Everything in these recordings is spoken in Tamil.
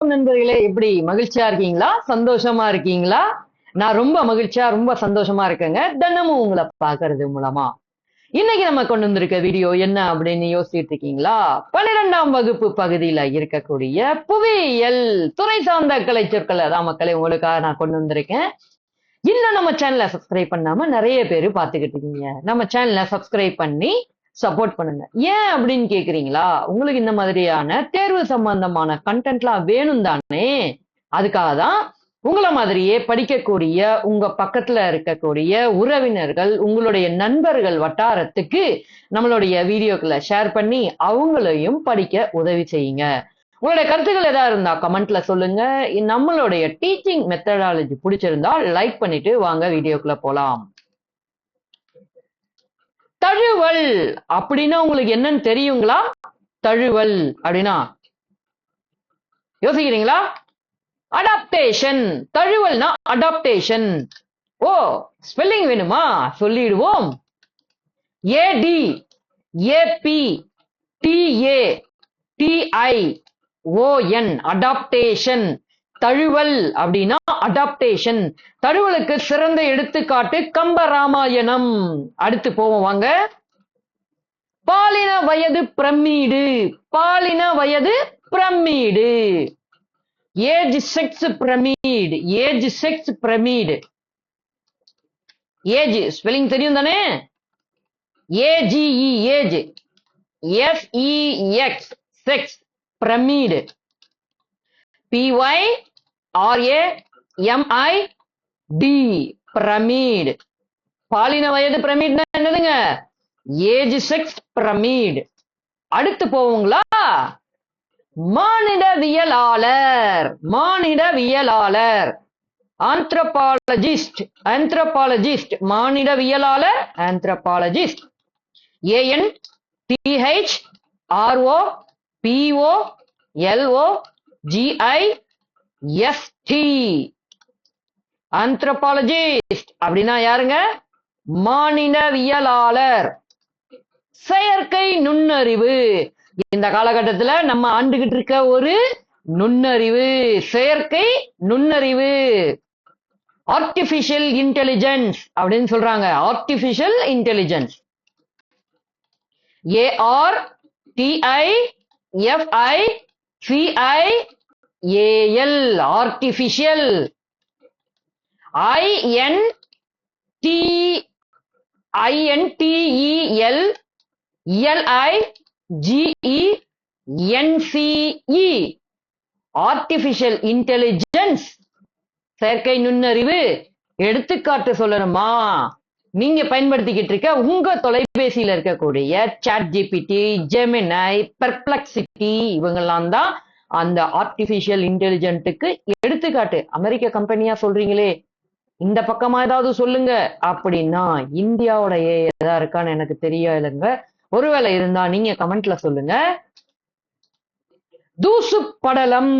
நண்பர்களே எப்படி? மகிழ்ச்சியா இருக்கீங்களா? சந்தோஷமா இருக்கீங்களா? நான் ரொம்ப மகிழ்ச்சியா ரொம்ப சந்தோஷமா இருக்கேங்க. தினமும் உங்களை பாக்குறது மூலமா. இன்னைக்கு நம்ம கொண்டு வந்திருக்க வீடியோ என்ன அப்படின்னு யோசிச்சுட்டு இருக்கீங்களா? பன்னிரெண்டாம் வகுப்பு பகுதியில இருக்கக்கூடிய புவியியல் துறை சார்ந்த கலை சொற்களை தான் மக்களை உங்களுக்காக நான் கொண்டு வந்திருக்கேன். இன்னும் நம்ம சேனலை சப்ஸ்கிரைப் பண்ணாம நிறைய பேர் பாத்துக்கிட்டு இருக்கீங்க. நம்ம சேனலை சப்ஸ்கிரைப் பண்ணி சப்போர்ட் பண்ணுங்க. ஏன் அப்படின்னு கேக்குறீங்களா? உங்களுக்கு இந்த மாதிரியான தேர்வு சம்பந்தமான கண்டென்ட்லாம் வேணும் தானே? அதுக்காக தான் உங்களை மாதிரியே படிக்கக்கூடிய உங்க பக்கத்துல இருக்கக்கூடிய உறவினர்கள் உங்களுடைய நண்பர்கள் வட்டாரத்துக்கு நம்மளுடைய வீடியோக்களை ஷேர் பண்ணி அவங்களையும் படிக்க உதவி செய்யுங்க. உங்களுடைய கருத்துக்கள் ஏதாவது இருந்தா கமெண்ட்ல சொல்லுங்க. நம்மளுடைய டீச்சிங் மெத்தடாலஜி பிடிச்சிருந்தா லைக் பண்ணிட்டு வாங்க வீடியோக்குள்ள போலாம். தழுவல் அப்படின்னா உங்களுக்கு என்னன்னு தெரியுங்களா? தழுவல் அப்படின்னா யோசிக்கிறீங்களா? அடாப்டேஷன் தழுவல்னா அடாப்டேஷன் ஓ ஸ்பெல்லிங் வேணுமா? சொல்லிடுவோம். A D A P T A T I O N adaptation தழுவல் அப்படின்னா அடாப்டேஷன் தழுவலுக்கு சிறந்த எடுத்துக்காட்டு கம்பராமாயணம் அடுத்து போவோம் வாங்க. பாலின வயது பிரமீடு பாலின வயது pyramid age sex pyramid age sex pyramid age spelling தெரியும் தானே? A G E age S E X sex pyramid P Y R A M I D pyramid பாலின வயது பிரமீட்னா என்னதுங்க? ஏஜ் செக்ஸ் பிரமீடு அடுத்து போவோங்களா? மானிடவியலாளர். மானிடவியலாளர். Anthropologist anthropologist மானிடவியலாளர். Anthropologist A N T H R O P O L O G I S T anthropologist அப்படின்னா யாருங்க? மாநிலவியலாளர். செயற்கை நுண்ணறிவு. இந்த காலகட்டத்துல நம்ம ஆண்டுகிட்டு இருக்க ஒரு நுண்ணறிவு. செயற்கை நுண்ணறிவு. ஆர்டிபிஷியல் இன்டெலிஜென்ஸ் அப்படின்னு சொல்றாங்க. Artificial intelligence A R T I F I C I A L artificial I N T I N T I N T E L L I G E N C E artificial intelligence செயற்கை நுண்ணறிவு எடுத்துக்காட்டு சொல்லணுமா? நீங்க பயன்படுத்திக்கிட்டு இருக்க உங்க தொலைபேசியில இருக்கக்கூடிய சாட் ஜிபிடி ஜெமினை பெர்ப்ளக்சிட்டி இவங்கெல்லாம் தான் அந்த ஆர்டிபிஷியல் இன்டெலிஜென்ட்டுக்கு எடுத்துக்காட்டு. அமெரிக்க கம்பெனியா சொல்றீங்களே இந்த பக்கமா ஏதாவது சொல்லுங்க. அப்படின்னா இந்தியாவோட ஏதா இருக்கான்னு எனக்கு தெரியலைங்க ஒருவேளை இருந்தா நீங்க கமெண்ட்ல சொல்லுங்க. தூசு படலம்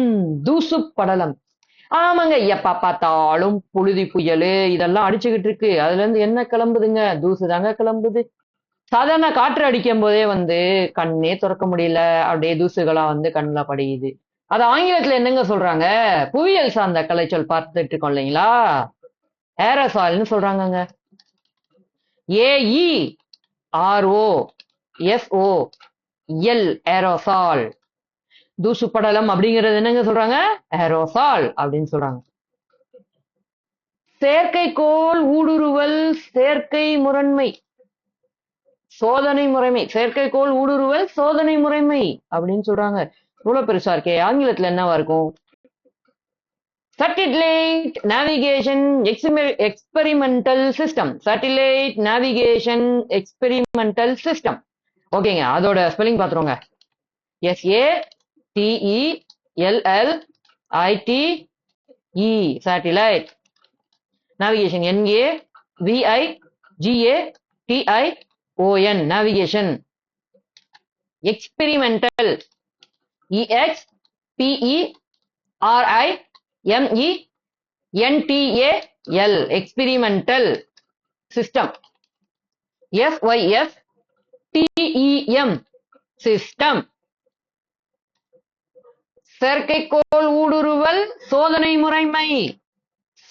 தூசு படலம். ஆமாங்க. எப்ப பார்த்தாலும் புழுதி புயல் இதெல்லாம் அடிச்சுக்கிட்டு இருக்கு. அதுல இருந்து என்ன கிளம்புதுங்க? தூசு தாங்க கிளம்புது. சாதாரண காற்று அடிக்கும் போதே வந்து கண்ணே திறக்க முடியல. அப்படியே தூசுகளா வந்து கண்ணுல படியுது. அது ஆங்கிலத்துல என்னங்க சொல்றாங்க? புவியியல் சார்ந்த கலைச்சொல் பார்த்துட்டு இருக்கோம் இல்லைங்களா? ஏரசால்னு சொல்றாங்கங்க. A E R O S O L aerosol. தூசு படலம் அப்படிங்கிறது என்னங்க சொல்றாங்க? ஏரோசால் அப்படின்னு சொல்றாங்க. செயற்கைக்கோள் ஊடுருவல் செயற்கை முரண்மை. சோதனை முறைமை. செயற்கைக்கோள் ஊடுருவல் சோதனை முறைமை அப்படின்னு சொல்றாங்க. இவ்வளவு பெருசா இருக்கே. ஆங்கிலத்துல என்னவா இருக்கும்? Satellite Navigation experimental system satellite Navigation experimental system ஓகேங்க அதோட spelling T E L L I T E satellite. Navigation N A V I G A T I O N navigation. Experimental E X P E R I M E N T A L experimental system. F Y F T E M system. செயற்கைக்கோள் ஊடுருவல் சோதனை முறைமை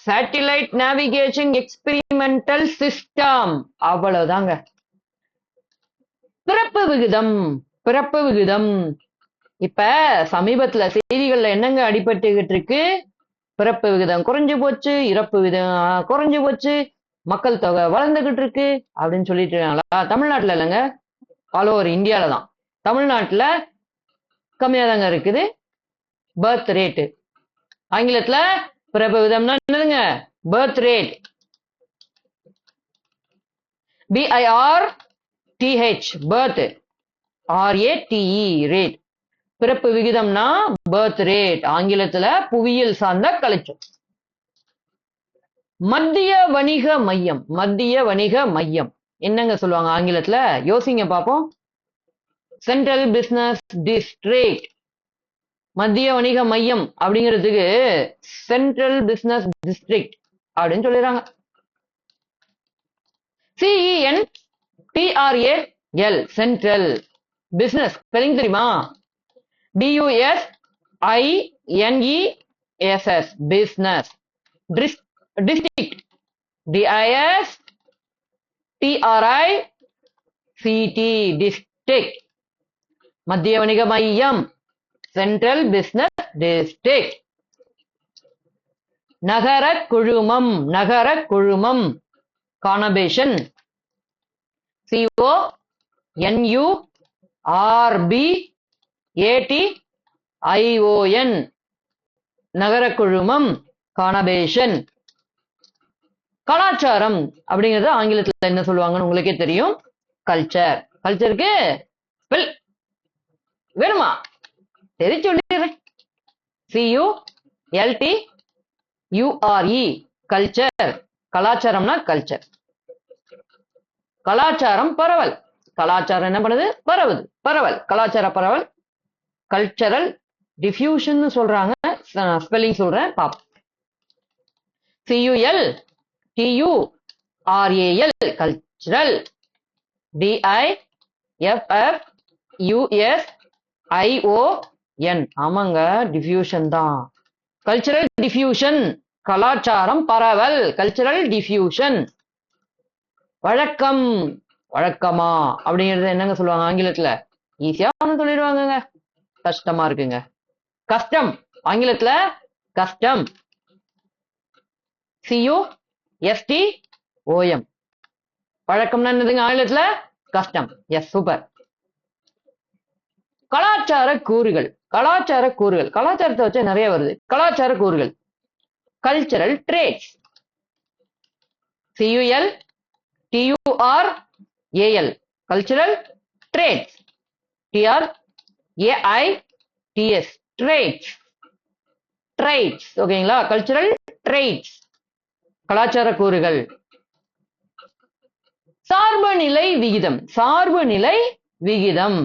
சேட்டிலைட் நேவிகேஷன் எக்ஸ்பிரிமெண்டல் சிஸ்டம் அவ்வளவுதாங்க. பிறப்பு விகிதம் பிறப்பு விகிதம். இப்ப சமீபத்துல செய்திகள்ல என்னங்க அடிபட்டுகிட்டு இருக்கு? பிறப்பு விகிதம் குறைஞ்சு போச்சு இறப்பு விகிதம் ஆஹ், குறைஞ்சு போச்சு மக்கள் தொகை வளர்ந்துகிட்டு இருக்கு அப்படின்னு சொல்லிட்டு இருக்காங்களா? தமிழ்நாட்டுல இல்லைங்க. ஆல் ஓவர் இந்தியால தான் தமிழ்நாட்டுல கம்மியா தாங்க இருக்குது. பர்த் ரேட்டு ஆங்கிலத்துல பிறப்பு விதம்னா என்னதுங்க? Birth rate B I R T H birth R A T E rate பிறப்பு விகிதம்னா பர்த் ரேட் ஆங்கிலத்துல புவியியல் சார்ந்த கலைச்சொல் மத்திய வணிக மையம். மத்திய வணிக மையம். என்னங்க சொல்லுவாங்க ஆங்கிலத்துல? யோசிங்க பாப்போம். சென்ட்ரல் பிசினஸ் டிஸ்ட்ரிக்ட் மத்திய வணிக மையம் அப்படிங்கிறதுக்கு சென்ட்ரல் பிசினஸ் டிஸ்ட்ரிக்ட் அப்படின்னு சொல்லிடுறாங்க. C E N T R A L central business spelling தெரியுமா? D U S I N E S S business district D I S T R I C T district மத்திய வணிக மையம். சென்ட்ரல் பிசினஸ் டிஸ்ட்ரிக்ட் நகர குழுமம் நகர குழுமம். Conurbation C O N U R B A T I O N நகர குழுமம் கானபேஷன் கலாச்சாரம் அப்படிங்கறது ஆங்கிலத்துல என்ன சொல்லுவாங்கன்னு உங்களுக்கே தெரியும். கல்ச்சர் கல்ச்சருக்கு ஸ்பெல் வேணுமா? சரி சொல்லிடுறேன் C U L T U R E culture கலாச்சாரம்னா culture கலாச்சாரம் பரவல். கலாச்சாரம் என்ன பண்ணுது? பரவுது. பரவல். கலாச்சார பரவல். கல்ச்சரல் டிஃப்யூஷன் சொல்றாங்க. ஸ்பெல்லிங் சொல்றேன். பாப்போம். C U L T U R A L cultural D I F F U S N ஆமாங்க டிஃப்யூஷன் தான். கல்ச்சரல் டிஃப்யூஷன் கலாச்சாரம் பரவல். கல்ச்சரல் டிஃப்யூஷன் வழக்கம் வழக்கமா? அப்படிங்கிறது என்னங்க சொல்லுவாங்க ஆங்கிலத்துல? ஈஸியா ஒண்ணு சொல்லிடுவாங்கங்க. கஷ்டமா இருக்குங்க. கஷ்டம் ஆங்கிலத்துல கஷ்டம் சியூ எஸ்டி ஓஎம் வழக்கம்னா என்னதுங்க ஆங்கிலத்துல? கஷ்டம் எஸ் சூப்பர் கலாச்சார கூறுகள் கலாச்சார கூறுகள். கலாச்சாரத்தை வச்சு நிறைய வருது. கலாச்சார கூறுகள். Cultural traits C U L T U R A L cultural traits T R A I T S traits traits ஓகேங்களா கல்ச்சரல் ட்ரைட்ஸ் கலாச்சார கூறுகள். சார்பு நிலை விகிதம். சார்பு நிலை விகிதம்.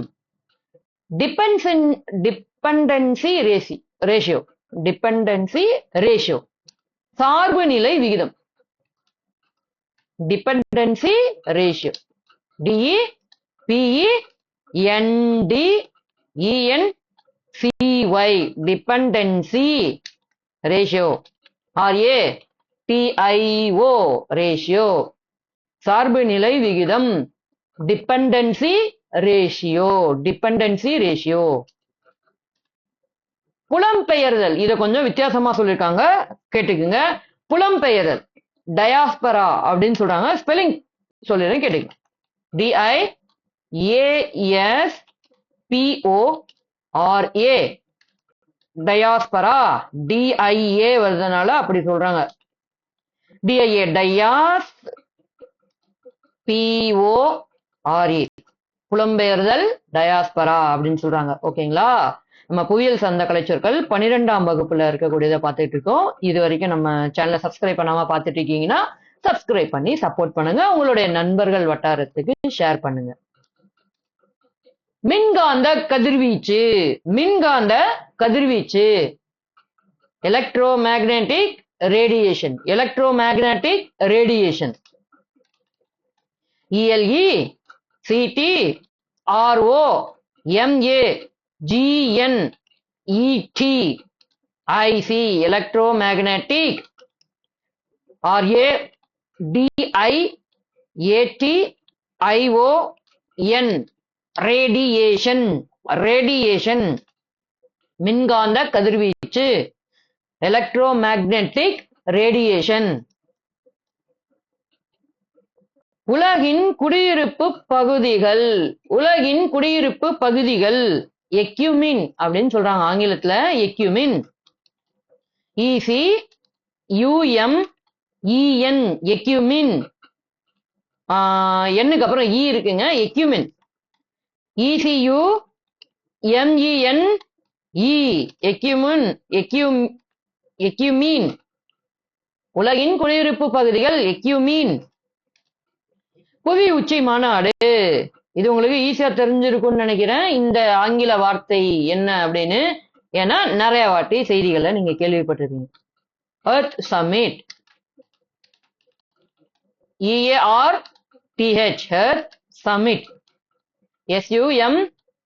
Dependence dependency ரேசி ratio dependency ratio சார்பு நிலை விகிதம். Dependency ratio D E P E N D E N C Y dependency ratio R A T I O ratio சார்பு நிலை விகிதம். டிபெண்டன்சி ரேஷியோ டிபெண்டன்சி ரேஷியோ புலம்பெயர்தல். இத கொஞ்சம் வித்தியாசமா சொல்லிருக்காங்க. கேட்டுக்குங்க. புலம்பெயர்தல். டயாஸ்பரா அப்படின்னு சொல்றாங்க. ஸ்பெல்லிங் சொல்லிடுறேன் கேட்டுக்கங்க. D I A S P O R A diaspora D I A வருதுனால அப்படி சொல்றாங்க. D I A dias P O R A புலம்பெயர்தல் diaspora அப்படின்னு சொல்றாங்க. ஓகேங்களா நம்ம புவியியல் சார்ந்த கலைச்சொற்கள் பன்னிரெண்டாம் வகுப்புல இருக்கக்கூடியதை பார்த்துட்டு இருக்கோம். இது வரைக்கும் நம்ம சேனலை சப்ஸ்கிரைப் பண்ணாம பார்த்துட்டு இருக்கீங்கன்னா சப்ஸ்கிரைப் பண்ணி சப்போர்ட் பண்ணுங்க. உங்களுடைய நண்பர்கள் வட்டாரத்துக்கு ஷேர் பண்ணுங்க. மின்காந்த கதிர்வீச்சு. மின்காந்த கதிர்வீச்சு. Electromagnetic radiation electromagnetic radiation E L E C T R O M A G N E T I C electromagnetic R A D I A T I O N radiation radiation மின்காந்த கதிர்வீச்சு எலக்ட்ரோமேக்னெட்டிக் ரேடியேஷன் உலகின் குடியிருப்பு பகுதிகள் உலகின் குடியிருப்பு பகுதிகள் எக்யூமின் அப்படின்னு சொல்றாங்க ஆங்கிலத்துல எக்யூமின். இசி யூஎம் இஎன் எக்யூமின். எண்ணுக்கு அப்புறம் இ இருக்குங்க எக்யூமின். இசியு எம்இஎன் இ எக்யூமின் எக்யூம் எக்யூமீன். உலகின் குடியிருப்பு பகுதிகள் எக்யூமீன். புவி உச்சி மாநாடு. இது உங்களுக்கு ஈஸியா தெரிஞ்சிருக்கும்னு நினைக்கிறேன். இந்த ஆங்கில வார்த்தை என்ன அப்படின்னு? ஏன்னா நிறைய வாட்டி செய்திகளை நீங்க கேள்விப்பட்டிருக்கீங்க earth summit E A R T H earth summit S U M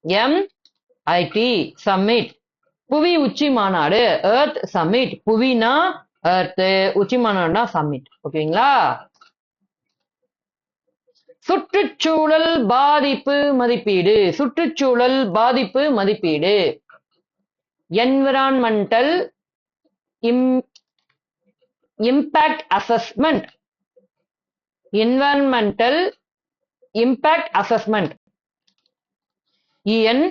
M I T summit புவி உச்சி மாநாடு. எர்த் சமிட் புவினா எர்த் உச்சி மாநாடுனா சமிட் ஓகேங்களா சுற்றுச்சூழல் பாதிப்பு மதிப்பீடு. சுற்றுச்சூழல் பாதிப்பு மதிப்பீடு. Environmental impact assessment environmental impact assessment இஎன்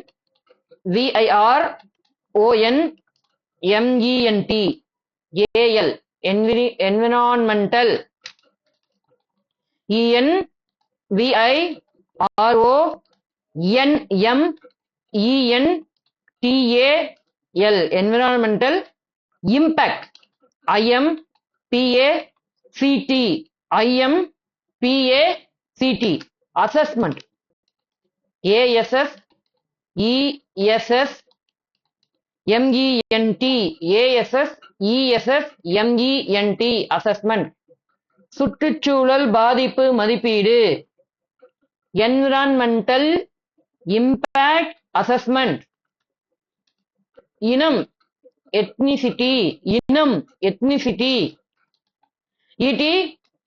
விஐஆர் ஓஎன் எம்இஎன்டி ஏஎல் என்விரான்மெண்டல் இஎன் விஐஆர்ஓஎன்எம்இஎன்டிஏஎல் environmental impact IIM BA CD IIM BA CD assessment ASS ESS எம்இஎன்டி ASS ESS எம்இஎன்டி assessment சுற்றுச்சூழல் பாதிப்பு மதிப்பீடு என்விரான்மெண்டல் இம்பாக்ட் அசஸ்மெண்ட் இனம் எத்னிசிட்டி இனம் எத்னிசிட்டி இடி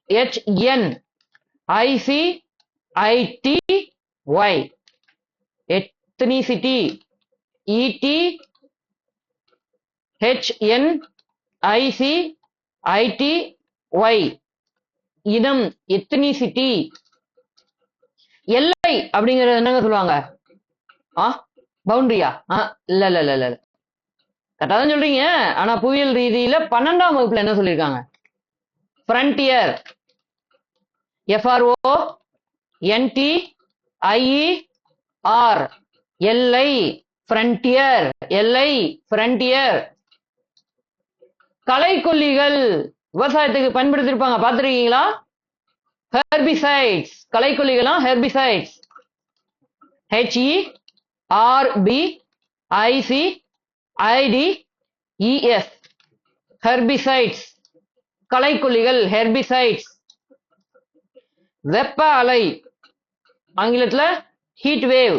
ஹெச்என் ஐசிஐடி ஒய் எத்னிசிட்டி இடி ஹெச்என் ஐசி ஐடி ஒய் இனம் எத்னிசிட்டி எல்லை அப்படிங்கறது என்னங்க சொல்லுவாங்க? ஆ பவுண்டரியா ஆ இல்ல இல்ல இல்ல இல்ல கரெக்டா தான் சொல்றீங்க. ஆனா புவியியல் ரீதியில பன்னெண்டாம் வகுப்புல என்ன சொல்லியிருக்காங்க? Frontier F R O N T I E R எல்லை ஃப்ரண்டியர் எல்லை ஃப்ரண்டியர் களைக்கொல்லிகள் விவசாயத்துக்கு பயன்படுத்திருப்பாங்க பார்த்துருக்கீங்களா? Herbicides களைக்கொல்லிகளாம் herbicides H E R B I C I D E S herbicides களைக்கொல்லிகள் herbicides வெப்ப அலை. ஆங்கிலத்தில் heat wave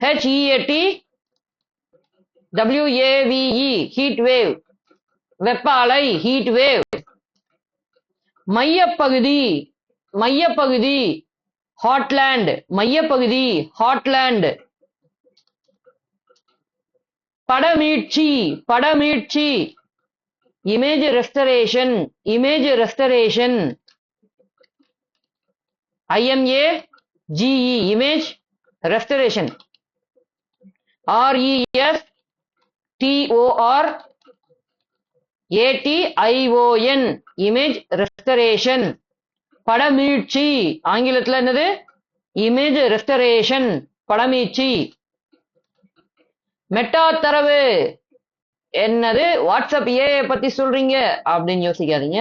H E A T W A V E heat wave வெப்ப அலை ஹீட் வேவ் மையப்பகுதி மையப்பகுதி ஹாட்லேண்ட் மையப்பகுதி ஹாட்லேண்ட். படமீட்சி படமீட்சி. Image restoration image restoration. I M A G E image restoration. R E S T O R A T I O N image restoration படமீட்சி ஆங்கிலத்தில் என்னது? இமேஜ் ரெஸ்டரேஷன் படமீட்சி மெட்டா தரவு. என்னது? வாட்ஸ்அப் ஏ பத்தி சொல்றீங்க அப்படின்னு யோசிக்காதீங்க.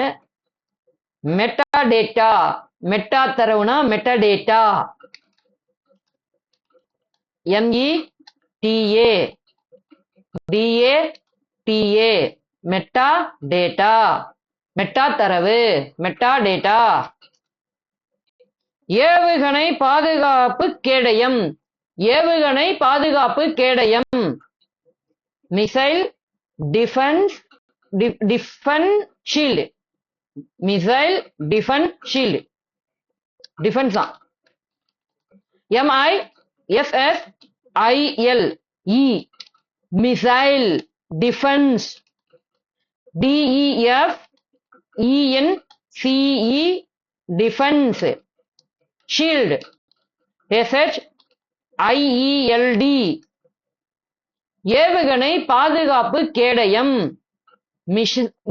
Meta data. Meta தரவுனா meta data. M E T A D A T A meta data. Meta தரவு. Meta data. ஏவுகணை பாதுகாப்பு கேடயம். ஏவுகணை பாதுகாப்பு கேடயம். Missile defence defence shield. Missile defence shield. Defence தான். M I S S I L E missile defence D E F E N C E defence shield S H I E L D ஏவுகணை பாதுகாப்பு கேடயம்.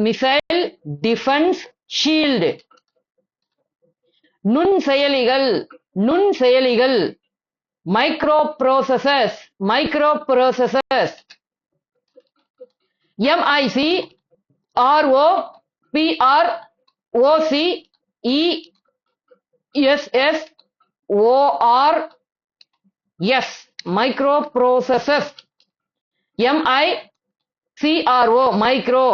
மிசைல் டிஃபென்ஸ் ஷீல்டு நுண் செயலிகள் நுண் செயலிகள் microprocessors microprocessors M I C R O P R O C E S S O R S microprocessors M I C R O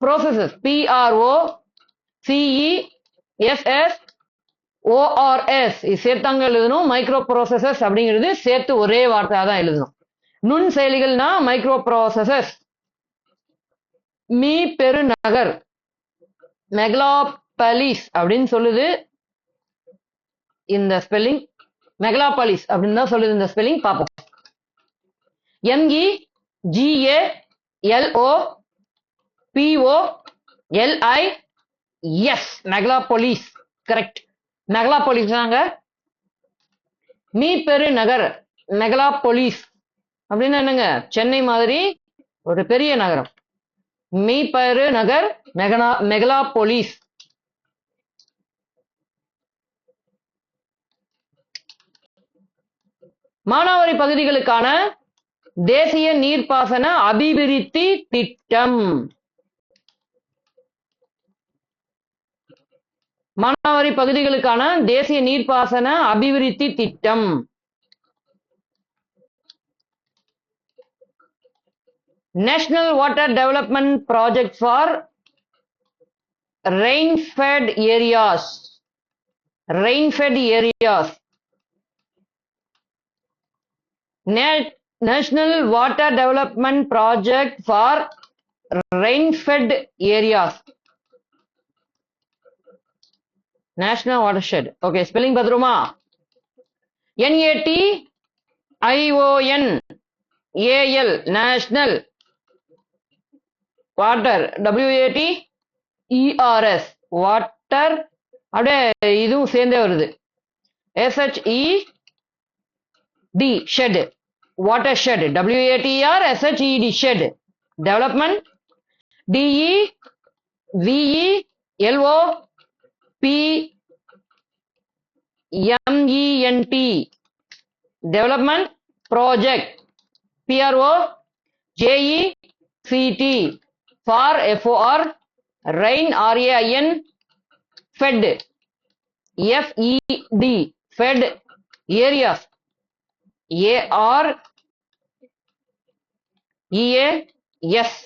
microprocessors P R O C E S S O R S இது சேர்த்தாங்க எழுதணும். மைக்ரோ ப்ரோசஸஸ் அப்படிங்கிறது சேர்த்து ஒரே வார்த்தையாக தான் எழுதணும். நுண் செயலிகள்னா மைக்ரோ ப்ரோசஸஸ் மீ பெருநகர் மெகலாபலிஸ் அப்படின்னு சொல்லுது இந்த ஸ்பெல்லிங் மெகலாபாலிஸ் அப்படின்னு தான் சொல்லுது இந்த ஸ்பெல்லிங் பார்ப்போம். M E G A L O P O L I S megalopolis correct megalopolis தாங்க மீ பெரு நகர் மெகலாபொலிஸ் அப்படின்னு என்னங்க? சென்னை மாதிரி ஒரு பெரிய நகரம். மீ நகர் மெகனா மெகலாபோலிஸ் மானாவாரி பகுதிகளுக்கான தேசிய நீர்ப்பாசன அபிவிருத்தி திட்டம். மானாவாரி பகுதிகளுக்கான தேசிய நீர்ப்பாசன அபிவிருத்தி திட்டம். National Water Development Project for Rain-Fed Areas. Rain-Fed Areas. National Water Development Project for Rain-Fed Areas. National Watershed. Okay, spelling Badruma. N-A-T-I-O-N. A-L. National. Water W A T E R S water அப்படியே இதுவும் சேர்ந்தே வருது. S H E T shed watershed W A T R S H E D shed development D E V E L O P M E N T development project P R O J E C T for F O R rain R A I N fed F E D fed areas A R E A S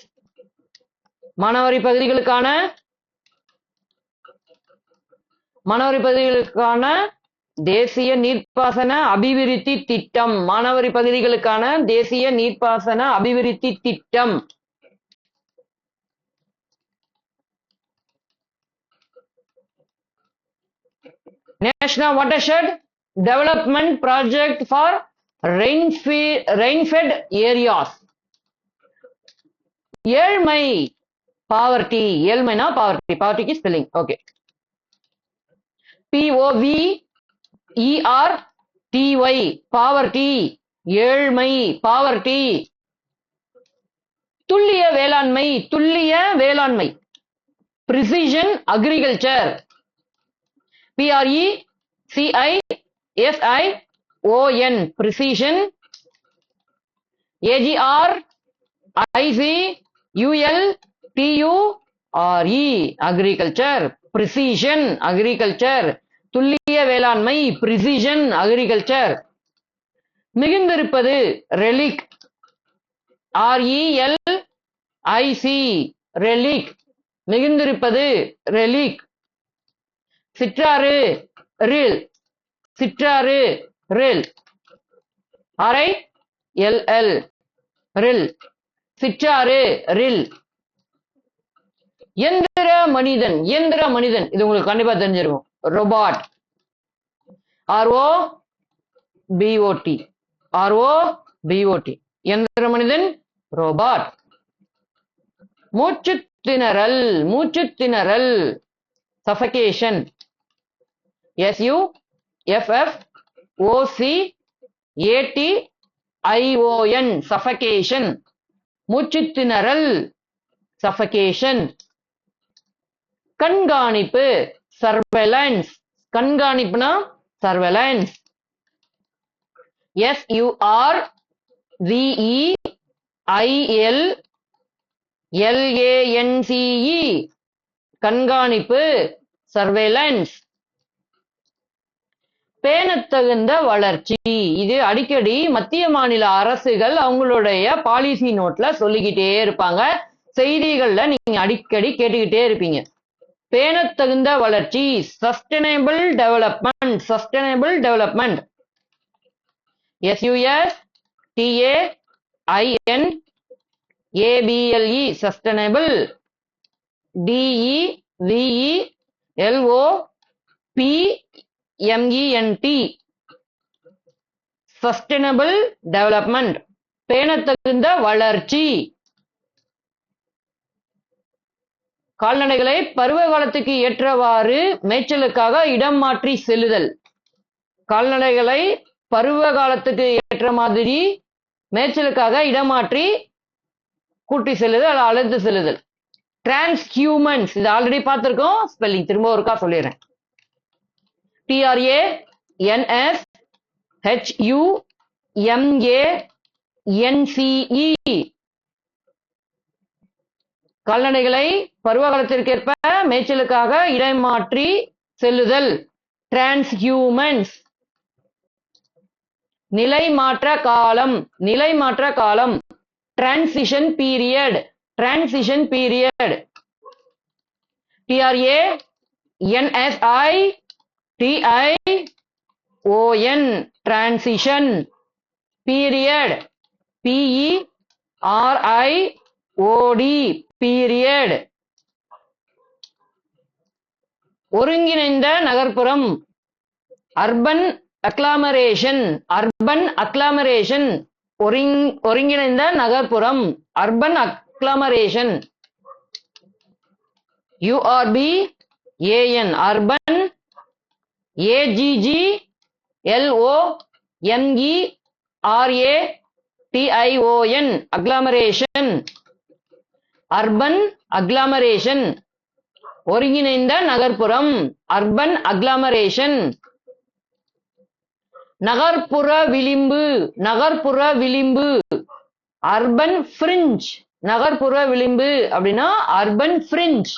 மானாவாரி பகுதிகளுக்கான மானாவாரி பகுதிகளுக்கான தேசிய நீர்ப்பாசன அபிவிருத்தி திட்டம். மானாவாரி பகுதிகளுக்கான தேசிய நீர்ப்பாசன அபிவிருத்தி திட்டம். National watershed development project for rainfed areas ஏழ்மை பாவர்டி ஏழ்மைனா poverty பாவர்டிக்கு spelling okay P O V E R T Y poverty ஏழ்மை பாவர்டி துல்லிய வேளாண்மை துல்லிய வேளாண்மை. Precision agriculture P R E C I S I O N precision A G R I C U L T U R E agriculture precision agriculture துல்லிய வேளாண்மை precision agriculture மிகுந்திருப்பது relic R E L I C relic மிகுந்திருப்பது relic சிற்றாறு ரில். சிற்றாறு ரில். அரை எல்எல் ரில். சிற்றாறு ரில். எந்திர மனிதன் எந்திர மனிதன். இது உங்களுக்கு கண்டிப்பா தெரிஞ்சிருக்கும். Robot R O B O T R O B O T எந்திர மனிதன் ரோபாட் மூச்சு திணறல் மூச்சு திணறல் suffocation S U F F O C A T I O N suffocation. மூச்சு திணறல் சஃபகேஷன். கண்காணிப்பு சர்வெலன்ஸ். கண்காணிப்புனா சர்வெலன்ஸ். SUR விஇ IL எல்ஏஎன்சிஇ. கண்காணிப்பு சர்வேலன்ஸ். பேணத்தகுந்த வளர்ச்சி. இது அடிக்கடி மத்திய மாநில அரசுகள் அவங்களுடைய பாலிசி நோட்ல சொல்லிக்கிட்டே இருப்பாங்க. செய்திகள்ல நீங்க அடிக்கடி கேட்டுக்கிட்டே இருப்பீங்க. பேணத்தகுந்த வளர்ச்சி sustainable development sustainable development S U S T A I N A B L E sustainable D E V E L O P M E N T sustainable development பேணத்தகுந்த வளர்ச்சி. கால்நடைகளை பருவ காலத்துக்கு ஏற்றவாறு மேய்ச்சலுக்காக இடம் மாற்றி செல்லுதல். கால்நடைகளை பருவ காலத்துக்கு ஏற்ற மாதிரி மேய்ச்சலுக்காக இடம் மாற்றி கூட்டி செல்லுதல் அழைத்து செல்லுதல். டிரான்ஸ்ஹியூமன்ஸ் இது ஆல்ரெடி பார்த்திருக்கோம். ஸ்பெல்லிங் திரும்ப ஒருக்கா சொல்லிடுறேன். T R A N S H U M A N C E கால்நடைகளை பருவகாலத்திற்கேற்ப மேய்ச்சலுக்காக இடமாற்றி செல்லுதல். டிரான்ஸ்ஹியூமன்ஸ் நிலை மாற்ற காலம். நிலை மாற்ற காலம் transition period transition period T R A N S I T I O N transition period P E R I O D period ஒருங்கிணைந்த நகர்ப்புறம். அர்பன் அக்லாமரேஷன் அர்பன் அக்லாமரேஷன் ஒருங் ஒருங்கிணைந்த நகர்ப்புறம். Urban agglomeration U R B A N urban A G G L O M E R A T I O N agglomeration urban agglomeration ஒருங்கிணைந்த நகர்ப்புறம் அர்பன் அக்லாமரேஷன் நகர்ப்புற விளிம்பு நகர்ப்புற விளிம்பு. அர்பன் ஃப்ரிஞ்ச் நகர்ப்புற விளிம்பு அப்படின்னா urban fringe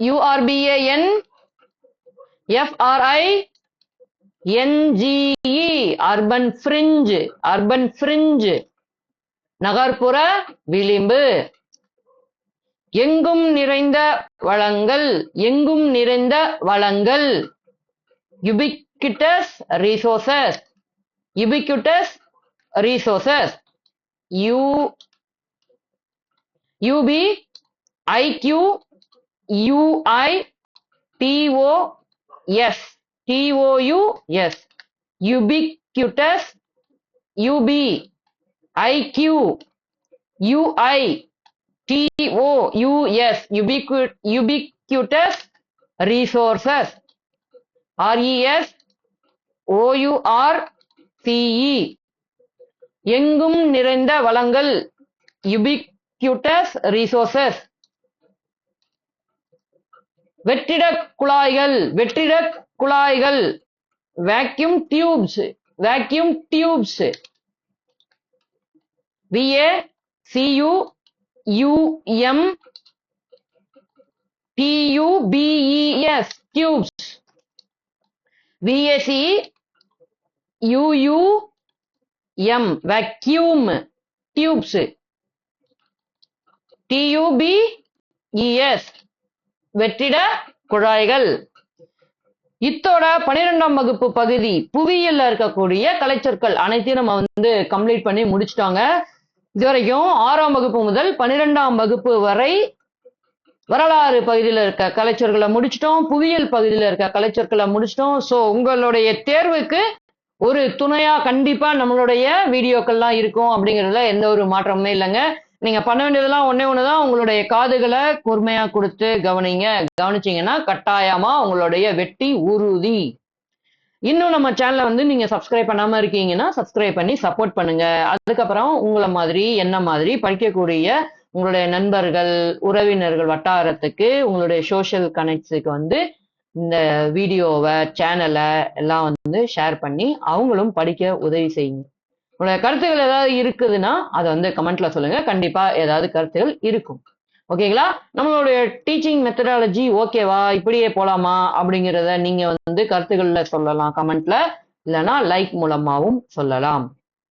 U R B A N F R I N G E urban fringe urban fringe நகர்ப்புற விளிம்பு. எங்கும் நிறைந்த வளங்கள் எங்கும் நிறைந்த வளங்கள். Ubiquitous resources U U B I Q U I T O S T O U S ubiquitous U B I Q U I T O U S ubiquitous resources R E S O U R C E எங்கும் நிறைந்த வளங்கள் யுபிக்யூட்டஸ் ரிசோர்சஸ் வெற்றிட குழாய்கள் வெற்றிட குழாய்கள் vacuum tubes vacuum tubes V A C U U M T U B E S tubes V A C U U M vacuum tubes T U B E S வெற்றிட குழாய்கள். இத்தோட பன்னிரெண்டாம் வகுப்பு பகுதி புவியியல்ல இருக்கக்கூடிய கலைச்சொற்கள் அனைத்தையும் நம்ம வந்து கம்ப்ளீட் பண்ணி முடிச்சிட்டாங்க. இது வரைக்கும் ஆறாம் வகுப்பு முதல் பன்னிரெண்டாம் வகுப்பு வரை வரலாறு பகுதியில் இருக்க கலைச்சொற்களை முடிச்சிட்டோம். புவியியல் பகுதியில் இருக்க கலைச்சொற்களை முடிச்சிட்டோம். ஸோ உங்களுடைய தேர்வுக்கு ஒரு துணையா கண்டிப்பா நம்மளுடைய வீடியோக்கள்லாம் இருக்கும் அப்படிங்கிறதுல எந்த ஒரு மாற்றமுமே இல்லைங்க. நீங்க பண்ண வேண்டியதெல்லாம் ஒன்னே ஒண்ணுதான். உங்களுடைய காதுகளை கூர்மையா கொடுத்து கவனிங்க. கவனிச்சீங்கன்னா கட்டாயமா உங்களுடைய வெட்டி உறுதி. இன்னும் நம்ம சேனலை வந்து நீங்க சப்ஸ்கிரைப் பண்ணாம இருக்கீங்கன்னா சப்ஸ்கிரைப் பண்ணி சப்போர்ட் பண்ணுங்க. அதுக்கப்புறம் உங்களை மாதிரி என்ன மாதிரி படிக்கக்கூடிய உங்களுடைய நண்பர்கள் உறவினர்கள் வட்டாரத்துக்கு உங்களுடைய சோஷியல் கனெக்ட்ஸுக்கு வந்து இந்த வீடியோவை சேனலை எல்லாம் வந்து ஷேர் பண்ணி அவங்களும் படிக்க உதவி செய்யுங்க. உங்களோட கருத்துகள் ஏதாவது இருக்குதுன்னா அதை வந்து கமெண்ட்ல சொல்லுங்க. கண்டிப்பா ஏதாவது கருத்துகள் இருக்கும். ஓகேங்களா? நம்மளுடைய டீச்சிங் மெத்தடாலஜி ஓகேவா இப்படியே போலாமா? அப்படிங்கிறத நீங்க வந்து கருத்துக்கள்ல சொல்லலாம் கமெண்ட்ல இல்லைன்னா லைக் மூலமாவும் சொல்லலாம்.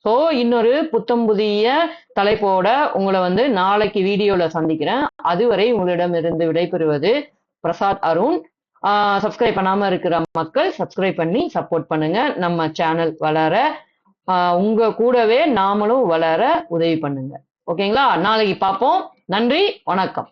ஸோ இன்னொரு புத்தம் புதிய தலைப்போட உங்களை வந்து நாளைக்கு வீடியோவில் சந்திக்கிறேன். அதுவரை உங்களிடமிருந்து விடைபெறுவது பிரசாத் அருண். சப்ஸ்கிரைப் பண்ணாமல் இருக்கிற மக்கள் சப்ஸ்கிரைப் பண்ணி சப்போர்ட் பண்ணுங்க. நம்ம சேனல் வளர உங்க கூடவே நாமளும் வளர உதவி பண்ணுங்க. ஓகேங்களா? நாளைக்கு பார்ப்போம். நன்றி. வணக்கம்.